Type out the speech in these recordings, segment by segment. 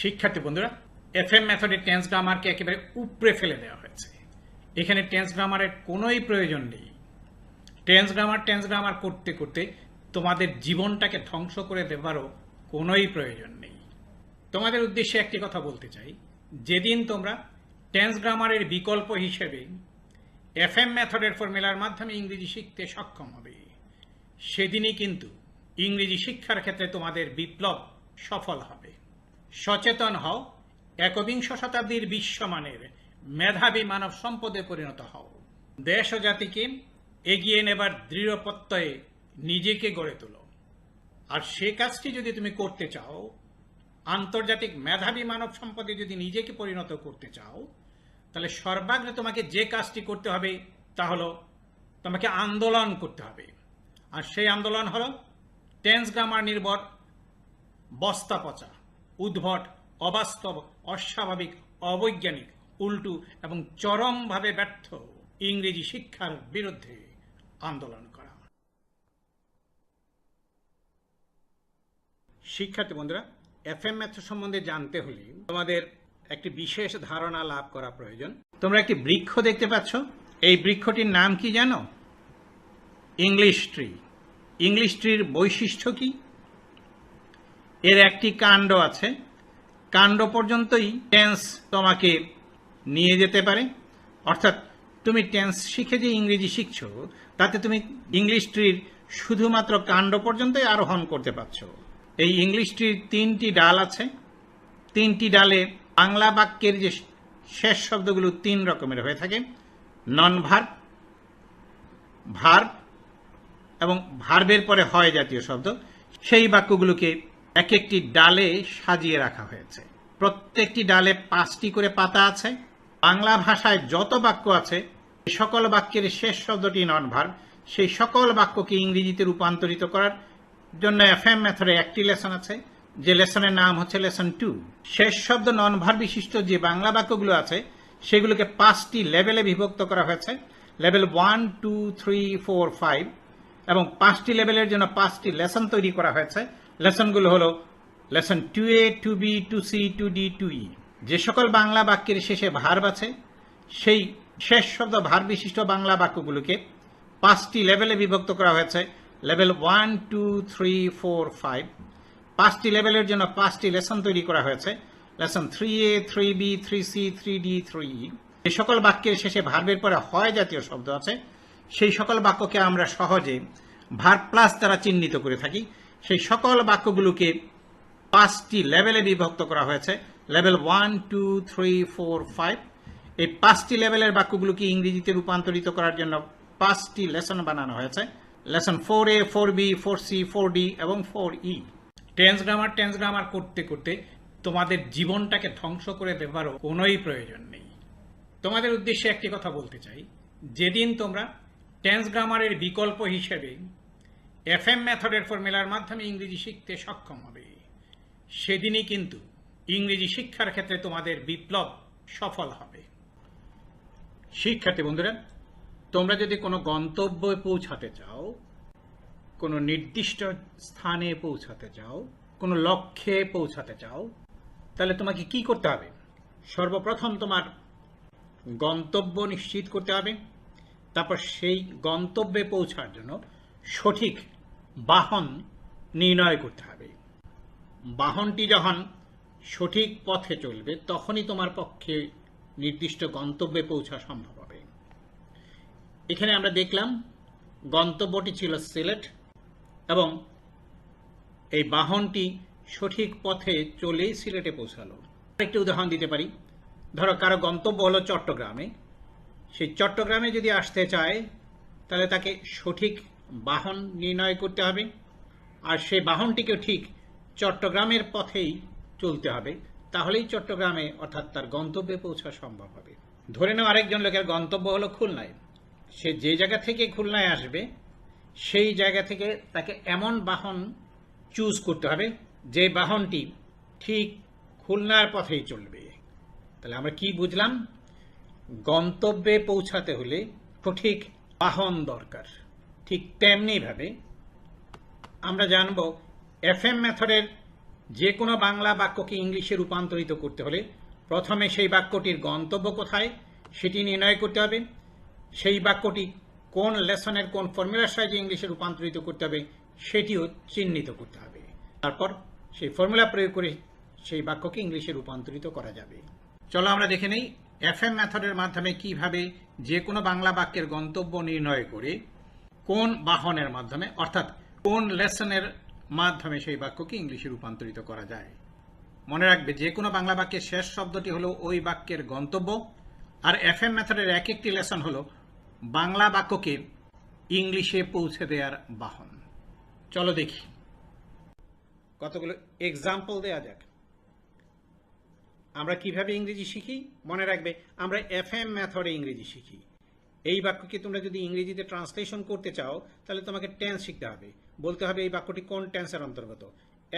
শিক্ষার্থী বন্ধুরা F M মেথডে টেন্স গ্রামারকে একেবারে উপড়ে ফেলে দেওয়া হয়েছে। এখানে টেন্স গ্রামারের কোনোই প্রয়োজন নেই। টেন্স গ্রামার টেন্স গ্রামার করতে করতে তোমাদের জীবনটাকে ধ্বংস করে দেবারও কোনোই প্রয়োজন নেই। তোমাদের উদ্দেশ্যে একটি কথা বলতে চাই। যেদিন তোমরা টেন্স গ্রামারের বিকল্প হিসেবে এফ এম মেথডের ফর্মুলার মাধ্যমে ইংরেজি শিখতে সক্ষম হবে, সেদিনই কিন্তু ইংরেজি শিক্ষার ক্ষেত্রে তোমাদের বিপ্লব সফল হবে। সচেতন হও, একবিংশ শতাব্দীর বিশ্বমানের মেধাবী মানব সম্পদে পরিণত হও। দেশ ও জাতিকে এগিয়ে নেবার দৃঢ় প্রত্যয়ে নিজেকে গড়ে তোলো। আর সে কাজটি যদি তুমি করতে চাও, আন্তর্জাতিক মেধাবী মানব সম্পদে যদি নিজেকে পরিণত করতে চাও, তাহলে সর্বাগ্রে তোমাকে যে কাজটি করতে হবে তা হলো তোমাকে আন্দোলন করতে হবে। আর সেই আন্দোলন হলো টেন্স গ্রামার নির্ভর বস্তা পচা। উদ্ভট, অবাস্তব, অস্বাভাবিক, অবৈজ্ঞানিক, উল্টু এবং চরমভাবে ব্যর্থ ইংরেজি শিক্ষার বিরুদ্ধে আন্দোলন করা। শিক্ষার্থী বন্ধুরা এফ এম ম্যাথ সম্বন্ধে জানতে হলে তোমাদের একটি বিশেষ ধারণা লাভ করা প্রয়োজন। তোমরা একটি বৃক্ষ দেখতে পাচ্ছ। এই বৃক্ষটির নাম কি জানো? English tree. ইংলিশ ট্রির বৈশিষ্ট্য কি? এর একটি কাণ্ড আছে। কাণ্ড পর্যন্তই টেন্স তোমাকে নিয়ে যেতে পারে। অর্থাৎ তুমি টেন্স শিখে যে ইংরেজি শিখছো, তাতে তুমি ইংলিশ ট্রির শুধুমাত্র কাণ্ড পর্যন্তই আরোহণ করতে পারছ। এই ইংলিশ ট্রির তিনটি ডাল আছে। তিনটি ডালে বাংলা বাক্যের যে শেষ শব্দগুলো তিন রকমের হয়ে থাকে। নন ভার্ব ভার্ব এবং ভার্বের পরে হয় জাতীয় শব্দ। সেই বাক্যগুলোকে এক একটি ডালে সাজিয়ে রাখা হয়েছে। প্রত্যেকটি ডালে পাঁচটি করে পাতা আছে। বাংলা ভাষায় যত বাক্য আছে সকল বাক্যের শেষ শব্দটি নন ভার্ব সেই সকল বাক্যকে ইংরেজিতে রূপান্তরিত করার জন্য এফ এম মেথডে একটি লেসন আছে, যে লেসনের নাম হচ্ছে লেসন টু শেষ শব্দ নন ভার বিশিষ্ট যে বাংলা বাক্যগুলো আছে, সেগুলোকে পাঁচটি লেভেলে বিভক্ত করা হয়েছে। Level one two three four five এবং পাঁচটি লেভেলের জন্য পাঁচটি লেসন তৈরি করা হয়েছে। লেসনগুলো হলো lesson two A, two B, two C, two D, two E. যে সকল বাংলা বাক্যের শেষে ভার্ব আছে, সেই শেষ শব্দ ভার বিশিষ্ট বাংলা বাক্যগুলোকে পাঁচটি লেভেলে বিভক্ত করা হয়েছে। Level one, two, three, four, five. পাঁচটি লেভেলের জন্য পাঁচটি লেসন তৈরি করা হয়েছে। Lesson three A, three B, three C, three D, three E. যে সকল বাক্যের শেষে ভার্বের পরে হয় জাতীয় শব্দ আছে, সেই সকল বাক্যকে আমরা সহজে ভার প্লাস দ্বারা চিহ্নিত করে থাকি। সেই সকল বাক্যগুলোকে পাঁচটি লেভেলে বিভক্ত করা হয়েছে। Level one, two, three, four, five. এই পাঁচটি লেভেলের বাক্যগুলোকে ইংরেজিতে রূপান্তরিত করার জন্য পাঁচটি লেসন বানানো হয়েছে। Lesson four A, four B, four C, four D এবং four E. Tense grammar tense grammar করতে করতে তোমাদের জীবনটাকে ধ্বংস করে দেবারও কোনোই প্রয়োজন নেই। তোমাদের উদ্দেশ্যে একটি কথা বলতে চাই। যেদিন তোমরা টেন্স গ্রামারের বিকল্প হিসেবে এফ এম মেথডের ফর্মুলার মাধ্যমে ইংরেজি শিখতে সক্ষম হবে। সেদিনই কিন্তু ইংরেজি শিক্ষার ক্ষেত্রে তোমাদের বিপ্লব সফল হবে। শিক্ষার্থী বন্ধুরা, তোমরা যদি কোনো গন্তব্যে পৌঁছাতে চাও, কোনো নির্দিষ্ট স্থানে পৌঁছাতে চাও, কোনো লক্ষ্যে পৌঁছাতে চাও, তাহলে তোমাকে কি করতে হবে? সর্বপ্রথম তোমার গন্তব্য নিশ্চিত করতে হবে। তারপর সেই গন্তব্যে পৌঁছার জন্য সঠিক বাহন নির্ণয় করতে হবে। বাহনটি যখন সঠিক পথে চলবে, তখনই তোমার পক্ষে নির্দিষ্ট গন্তব্যে পৌঁছা সম্ভব হবে। এখানে আমরা দেখলাম গন্তব্যটি ছিল সিলেট এবং এই বাহনটি সঠিক পথে চলেই সিলেটে পৌঁছালো। একটি উদাহরণ দিতে পারি। ধরো কারও গন্তব্য হলো চট্টগ্রামে। সেই চট্টগ্রামে যদি আসতে চায়, তাহলে তাকে সঠিক বাহন নির্ণয় করতে হবে। আর সেই বাহনটিকে ঠিক চট্টগ্রামের পথেই চলতে হবে। তাহলেই চট্টগ্রামে অর্থাৎ তার গন্তব্যে পৌঁছা সম্ভব হবে। ধরে নাও আরেকজন লোকের গন্তব্য হলো খুলনায়। সে যে জায়গা থেকে খুলনায় আসবে, সেই জায়গা থেকে তাকে এমন বাহন চুজ করতে হবে যে বাহনটি ঠিক খুলনার পথেই চলবে। তাহলে আমরা কি বুঝলাম? গন্তব্যে পৌঁছাতে হলে সঠিক বাহন দরকার। ঠিক তেমনিভাবে আমরা জানব এফ এম মেথডের যে কোনো বাংলা বাক্যকে ইংলিশে রূপান্তরিত করতে হলে প্রথমে সেই বাক্যটির গন্তব্য কোথায় সেটি নির্ণয় করতে হবে। সেই বাক্যটি কোন লেসনের কোন ফর্মুলার সাহায্যে ইংলিশে রূপান্তরিত করতে হবে সেটিও চিহ্নিত করতে হবে। তারপর সেই ফর্মুলা প্রয়োগ করে সেই বাক্যকে ইংলিশে রূপান্তরিত করা যাবে। চলো আমরা দেখে নেই এফ এম মেথডের মাধ্যমে কীভাবে যে কোনো বাংলা বাক্যের গন্তব্য নির্ণয় করে কোন বাহনের মাধ্যমে, অর্থাৎ কোন লেসনের মাধ্যমে সেই বাক্যকে ইংলিশে রূপান্তরিত করা যায়? মনে রাখবে, যে কোনো বাংলা বাক্যের শেষ শব্দটি হলো ওই বাক্যের গন্তব্য, আর এফ এম মেথডের এক একটি লেসন হলো বাংলা বাক্যকে ইংলিশে পৌঁছে দেওয়ার বাহন। চলো দেখি। কতগুলো এক্সাম্পল দেওয়া যাক। আমরা কীভাবে ইংরেজি শিখি? মনে রাখবে, আমরা এফ এম মেথডে ইংরেজি শিখি। এই বাক্যকে তোমরা যদি ইংরেজিতে ট্রান্সলেশন করতে চাও, তাহলে তোমাকে টেন্স শিখতে হবে। বলতে হবে এই বাক্যটি কোন টেন্সের অন্তর্গত?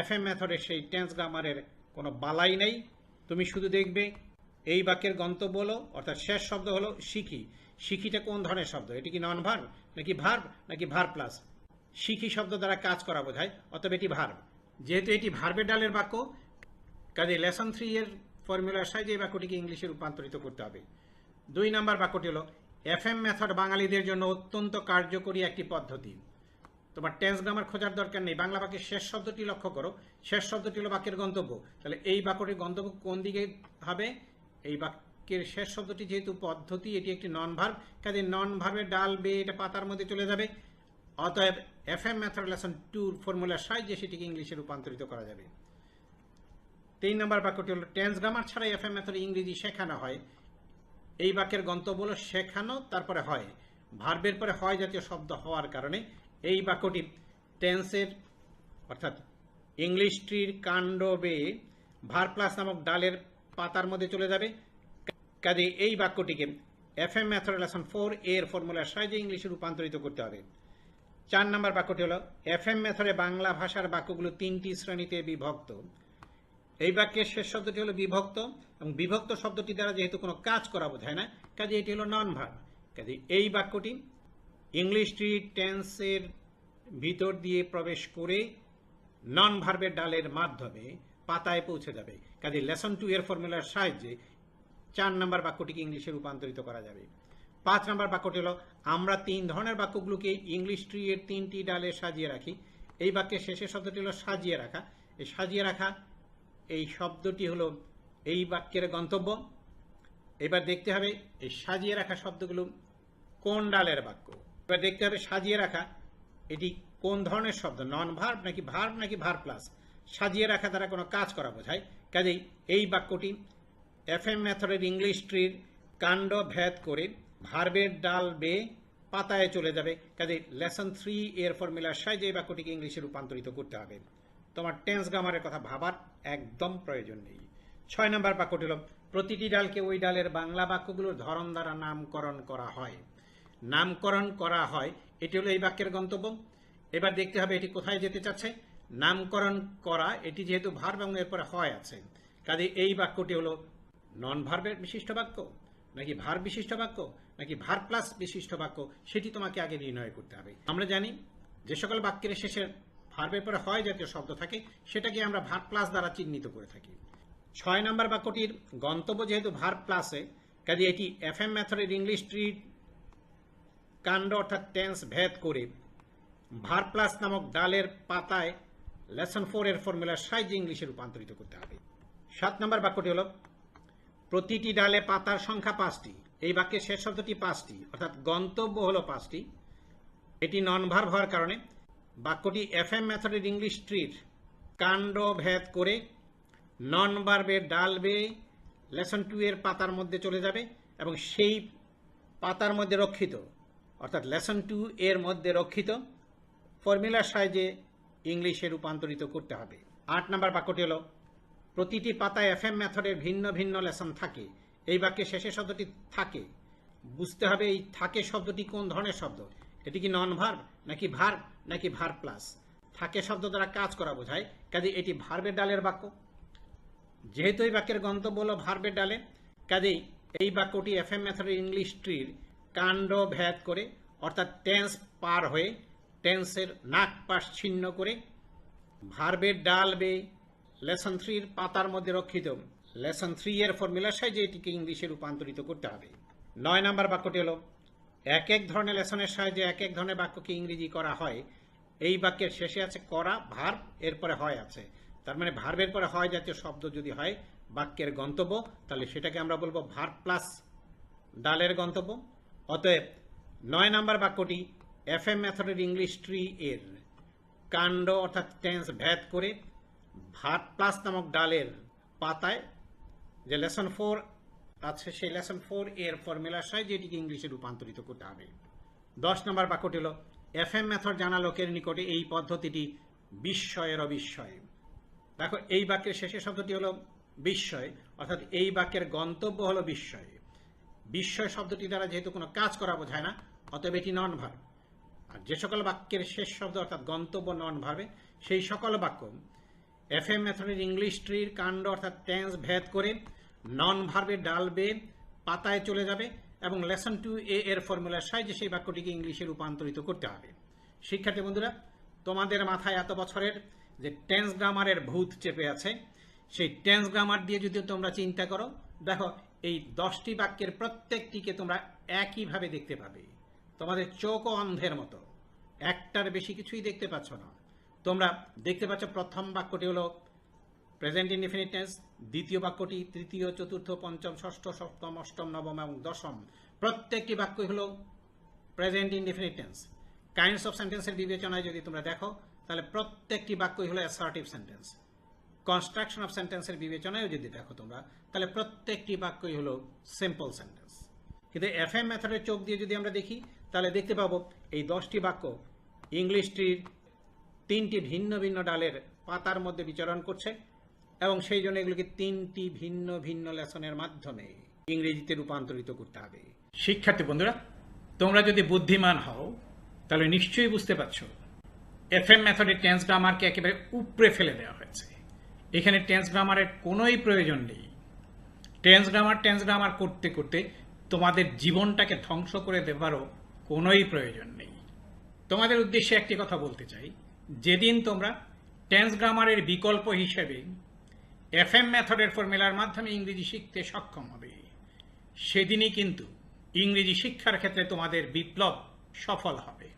এফ এম মেথডের সেই টেন্স গ্রামারের কোনো বালাই নেই। তুমি শুধু দেখবে, এই বাক্যের গন্তব্য হলো, অর্থাৎ শেষ শব্দ হলো শিখি। শিখিটা কোন ধরনের শব্দ? এটি কি নন ভার্ব নাকি ভার্ব নাকি ভার প্লাস শিখি শব্দ দ্বারা কাজ করা বোঝায়, অতএব এটি ভার্ব যেহেতু এটি ভার্বের ডালের বাক্য, কাজে লেসন থ্রি এর ফর্মুলার সাহায্যে এই বাক্যটিকে ইংলিশে রূপান্তরিত করতে হবে। দুই নাম্বার বাক্যটি হলো এফএম মেথড বাঙালিদের জন্য অত্যন্ত কার্যকরী একটি পদ্ধতি। তোমার টেন্স গ্রামার খোঁজার দরকার নেই। বাংলা বাক্যের শেষ শব্দটি লক্ষ্য করো। শেষ শব্দটি হলো বাক্যের গন্তব্য। তাহলে এই বাক্যটির গন্তব্য কোন দিকে হবে? এই বাক্যের শেষ শব্দটি যেহেতু পদ্ধতি, এটি একটি নন ভার্ব কাজে নন ভার্বের ডাল বে এটা পাতার মধ্যে চলে যাবে। অতএব এফ এম মেথড লেসন টুর ফর্মুলার সাহায্যে সেটিকে ইংলিশে রূপান্তরিত করা যাবে। তিন নম্বর বাক্যটি হলো টেন্স গ্রামার ছাড়াই এফ এম মেথড ইংরেজি শেখানো হয়। এই বাক্যের গন্তব্য হলো শেখানো, তারপরে হয়। ভার্বের পরে হয় জাতীয় শব্দ হওয়ার কারণে এই বাক্যটি টেন্সের, অর্থাৎ ইংলিশ ট্রির কাণ্ড বেয়ে ভার প্লাস নামক ডালের পাতার মধ্যে চলে যাবে। কাজে এই বাক্যটিকে F M method lesson four এর ফর্মুলার সাহায্যে ইংলিশে রূপান্তরিত করতে হবে। চার নম্বর বাক্যটি হলো এফ এম মেথডে বাংলা ভাষার বাক্যগুলো তিনটি শ্রেণীতে বিভক্ত। এই বাক্যের শেষ শব্দটি হলো বিভক্ত, এবং বিভক্ত শব্দটি দ্বারা যেহেতু কোনো কাজ করা বোঝায় না, কাজে এটি হলো নন ভার্ব কাজে এই বাক্যটি ইংলিশ ট্রি টেন্সের ভিতর দিয়ে প্রবেশ করে নন ভার্বের ডালের মাধ্যমে পাতায় পৌঁছে যাবে। কাজে লেসন টু এর ফর্মুলার সাহায্যে চার নম্বর বাক্যটিকে ইংলিশে রূপান্তরিত করা যাবে। পাঁচ নম্বর বাক্যটি হলো, আমরা তিন ধরনের বাক্যগুলোকে ইংলিশ ট্রি এর তিনটি ডালে সাজিয়ে রাখি। এই বাক্যের শেষের শব্দটি হলো সাজিয়ে রাখা। এই সাজিয়ে রাখা এই শব্দটি হলো এই বাক্যের গন্তব্য। এবার দেখতে হবে এই সাজিয়ে রাখা শব্দগুলো কোন ডালের বাক্য। এবার দেখতে হবে সাজিয়ে রাখা এটি কোন ধরনের শব্দ? নন ভার্ব নাকি ভার্ব নাকি ভার প্লাস সাজিয়ে রাখা দ্বারা কোনো কাজ করা বোঝায়। কাজেই এই বাক্যটি এফ এম মেথডের ইংলিশ ট্রির কাণ্ড ভেদ করে ভার্বের ডাল বেয়ে পাতায় চলে যাবে। কাজে লেসন থ্রি এর ফর্মুলার সাহায্যে এই বাক্যটিকে ইংলিশে রূপান্তরিত করতে হবে। তোমার টেন্স গ্রামারের কথা ভাবার একদম প্রয়োজন নেই। ছয় নম্বর বাক্যটি হল, প্রতিটি ডালকে ওই ডালের বাংলা বাক্যগুলোর ধরন দ্বারা নামকরণ করা হয়। নামকরণ করা হয়, এটি হলো এই বাক্যের গন্তব্য। এবার দেখতে হবে এটি কোথায় যেতে চাচ্ছে। নামকরণ করা, এটি যেহেতু ভার্ব এবং এরপরে হয় আছে। কাজে এই বাক্যটি হলো নন ভার্বের বিশিষ্ট বাক্য, নাকি ভার বিশিষ্ট বাক্য, নাকি ভার প্লাস বিশিষ্ট বাক্য, সেটি তোমাকে আগে নির্ণয় করতে হবে। আমরা জানি যে সকল বাক্যের শেষে ভার্বের পরে হয় জাতীয় শব্দ থাকে, সেটাকে আমরা ভার প্লাস দ্বারা চিহ্নিত করে থাকি। ছয় নম্বর বাক্যটির গন্তব্য যেহেতু ভার প্লাসে কাজে এটি এফ এম মেথডের ইংলিশ ট্রি কাণ্ড অর্থাৎ টেন্স ভেদ করে ভার প্লাস নামক ডালের পাতায় লেসন ফোর এর ফর্মুলার সাহায্যে ইংলিশে রূপান্তরিত করতে হবে। সাত নম্বর বাক্যটি হলো, প্রতিটি ডালে পাতার সংখ্যা পাঁচটি, এই বাক্যের শেষ শব্দটি পাঁচটি, অর্থাৎ গন্তব্য হলো পাঁচটি। এটি নন ভার্ব হওয়ার কারণে বাক্যটি এফ এম মেথডের ইংলিশ ট্রির কাণ্ড ভেদ করে নন ভার্বের ডাল বেয়ে লেসন টু এর পাতার মধ্যে চলে যাবে এবং সেই পাতার মধ্যে রক্ষিত, অর্থাৎ লেসন টু এর মধ্যে রক্ষিত ফর্মুলার সাইজে ইংলিশে রূপান্তরিত করতে হবে। আট নম্বর বাক্যটি হলো, প্রতিটি পাতায় এফ এম মেথডের ভিন্ন ভিন্ন লেসন থাকে। এই বাক্যের শেষের শব্দটি থাকে। বুঝতে হবে এই থাকে শব্দটি কোন ধরনের শব্দ। এটি কি নন ভার্ব নাকি ভার্ব নাকি ভার প্লাস থাকে শব্দ দ্বারা কাজ করা বোঝায়, কাজে এটি ভার্বের ডালের বাক্য। যেহেতু এই বাক্যের গন্তব্য হলো ভার্বের ডালে, কাজেই এই বাক্যটি এফ এম মেথডের ইংলিশ ট্রির কাণ্ড ভেদ করে, অর্থাৎ টেন্স পার হয়ে টেন্সের নাক পাশ ছিন্ন করে ভার্বের ডাল বে লেসন থ্রির পাতার মধ্যে রক্ষিত লেসন থ্রি এর ফর্মুলার সাহায্যে এটিকে ইংলিশে রূপান্তরিত করতে হবে। নয় নম্বর বাক্যটি হলো এক এক ধরনের লেসনের সাহায্যে এক এক ধরনের বাক্যকে ইংরেজি করা হয়। এই বাক্যের শেষে আছে করা ভার এরপরে হয় আছে। তার মানে ভার্বের পরে হয় জাতীয় শব্দ যদি হয় বাক্যের গন্তব্য, তাহলে সেটাকে আমরা বলব ভার প্লাস ডালের গন্তব্য। অতএব নয় নাম্বার বাক্যটি এফ এম মেথডের ইংলিশ ট্রি এর কাণ্ড অর্থাৎ টেন্স ভেদ করে ভাত প্লাস নামক ডালের পাতায় যে লেসন ফোর আছে সেই লেসন ফোর এর ফর্মুলার সাহায্যে এটিকে ইংলিশে রূপান্তরিত করতে হবে। দশ নম্বর বাক্যটি হল এফ এম মেথড জানা লোকের নিকটে এই পদ্ধতিটি বিস্ময়ের অবিস্ময়। দেখো, এই বাক্যের শেষের শব্দটি হলো বিস্ময়, অর্থাৎ এই বাক্যের গন্তব্য হলো বিস্ময়। বিস্ময় শব্দটি দ্বারা যেহেতু কোনো কাজ করা বোঝায় না, অতএব এটি নন ভার্ব আর যে সকল বাক্যের শেষ শব্দ, অর্থাৎ গন্তব্য নন ভার্বে সেই সকল বাক্য এফ এম মেথডের ইংলিশ ট্রির কাণ্ড, অর্থাৎ টেন্স ভেদ করে নন ভার্বে ডালবে, পাতায় চলে যাবে এবং লেসন টু এ এর ফর্মুলার সাহায্যে সেই বাক্যটিকে ইংলিশে রূপান্তরিত করতে হবে। শিক্ষার্থী বন্ধুরা, তোমাদের মাথায় এত বছরের যে টেন্স গ্রামারের ভূত চেপে আছে, সেই টেন্স গ্রামার দিয়ে যদি তোমরা চিন্তা করো, দেখো এই দশটি বাক্যের প্রত্যেকটিকে তোমরা একইভাবে দেখতে পাবে। তোমাদের চোখও অন্ধের মতো। একটার বেশি কিছুই দেখতে পাচ্ছ না। তোমরা দেখতে পাচ্ছ প্রথম বাক্যটি হলো প্রেজেন্ট ইনডিফিনিট টেন্স দ্বিতীয় বাক্যটি, তৃতীয়, চতুর্থ, পঞ্চম, ষষ্ঠ, সপ্তম, অষ্টম, নবম এবং দশম। প্রত্যেকটি বাক্যই হলো present indefinite tense kinds of সেন্টেন্সের বিবেচনায় যদি তোমরা দেখো, তাহলে প্রত্যেকটি বাক্যই হলো অ্যাসার্টিভ সেন্টেন্স কনস্ট্রাকশন অফ সেন্টেন্সের বিবেচনায়ও যদি দেখো তোমরা, তাহলে প্রত্যেকটি বাক্যই হলো সিম্পল সেন্টেন্স কিন্তু এফ এম মেথডের চোখ দিয়ে যদি আমরা দেখি, তাহলে দেখতে পাবো এই দশটি বাক্য ইংলিশটির তিনটি ভিন্ন ভিন্ন ডালের পাতার মধ্যে বিচরণ করছে। এবং সেই জন্য এগুলোকে তিনটি ভিন্ন ভিন্ন লেসনের মাধ্যমে ইংরেজিতে রূপান্তরিত করতে হবে। শিক্ষার্থী বন্ধুরা, তোমরা যদি বুদ্ধিমান হও, তাহলে নিশ্চয়ই বুঝতে পারছ এফ এম মেথডের টেন্স গ্রামারকে একেবারে উপড়ে ফেলে দেওয়া হয়েছে। এখানে টেন্স গ্রামারের কোনোই প্রয়োজন নেই। টেন্স গ্রামার টেন্স গ্রামার করতে করতে তোমাদের জীবনটাকে ধ্বংস করে দেবারও কোনোই প্রয়োজন নেই। তোমাদের উদ্দেশ্যে একটি কথা বলতে চাই। যেদিন তোমরা টেন্স গ্রামারের বিকল্প হিসেবে এফ এম মেথডের ফর্মুলার মাধ্যমে ইংরেজি শিখতে সক্ষম হবে। সেদিনই কিন্তু ইংরেজি শিক্ষার ক্ষেত্রে তোমাদের বিপ্লব সফল হবে।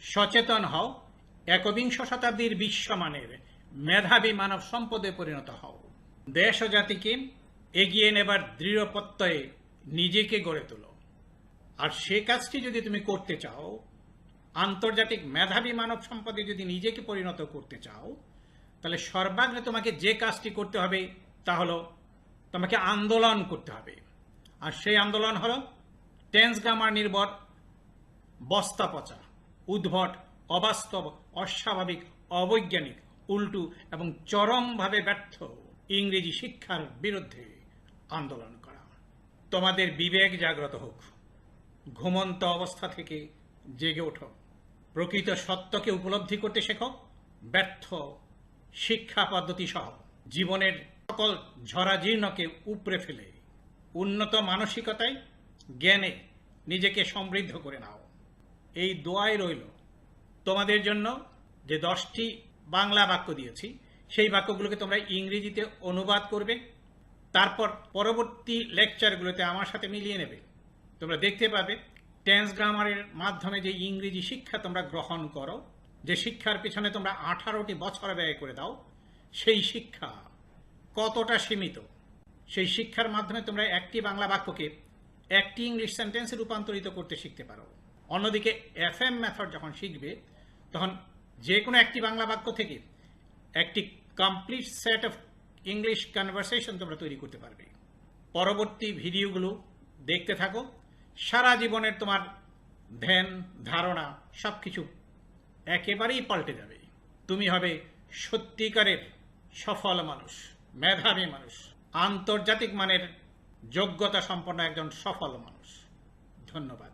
সচেতন হও, একবিংশ শতাব্দীর বিশ্বমানের মেধাবী মানব সম্পদে পরিণত হও। দেশ ও জাতিকে এগিয়ে নেবার দৃঢ় প্রত্যয়ে নিজেকে গড়ে তোলো। আর সে কাজটি যদি তুমি করতে চাও, আন্তর্জাতিক মেধাবী মানব সম্পদে যদি নিজেকে পরিণত করতে চাও তাহলে সর্বাগ্রে তোমাকে যে কাজটি করতে হবে তা হলো তোমাকে আন্দোলন করতে হবে। আর সেই আন্দোলন হলো টেন্স গ্রামার নির্ভর, বস্তা পচা, উদ্ভট, অবাস্তব, অস্বাভাবিক, অবৈজ্ঞানিক, উল্টু এবং চরমভাবে ব্যর্থ ইংরেজি শিক্ষার বিরুদ্ধে আন্দোলন করা। তোমাদের বিবেক জাগ্রত হোক, ঘুমন্ত অবস্থা থেকে জেগে ওঠো, প্রকৃত সত্যকে উপলব্ধি করতে শেখো, ব্যর্থ শিক্ষা পদ্ধতি সহ জীবনের সকল ঝরাজীর্ণকে উপড়ে ফেলে উন্নত মানসিকতায়, জ্ঞানে নিজেকে সমৃদ্ধ করে নাও। এই দোয়াই রইল তোমাদের জন্য যে দশটি বাংলা বাক্য দিয়েছি, সেই বাক্যগুলোকে তোমরা ইংরেজিতে অনুবাদ করবে, তারপর পরবর্তী লেকচারগুলোতে আমার সাথে মিলিয়ে নেবে। তোমরা দেখতে পাবে টেন্স গ্রামারের মাধ্যমে যে ইংরেজি শিক্ষা তোমরা গ্রহণ করো যে শিক্ষার পিছনে তোমরা আঠারোটি বছর ব্যয় করে দাও, সেই শিক্ষা কতটা সীমিত? সেই শিক্ষার মাধ্যমে তোমরা একটি বাংলা বাক্যকে একটি ইংলিশ সেন্টেন্সে রূপান্তরিত করতে শিখতে পারো। অন্যদিকে এফ এম মেথড যখন শিখবে, তখন যে কোনো একটি বাংলা বাক্য থেকে একটি complete set of English conversation তোমরা তৈরি করতে পারবে। পরবর্তী ভিডিওগুলো দেখতে থাকো। সারা জীবনের তোমার ধ্যান, ধারণা সব কিছু একেবারেই পাল্টে যাবে। তুমি হবে সত্যিকারের সফল মানুষ, মেধাবী মানুষ, আন্তর্জাতিক মানের যোগ্যতা সম্পন্ন একজন সফল মানুষ। ধন্যবাদ।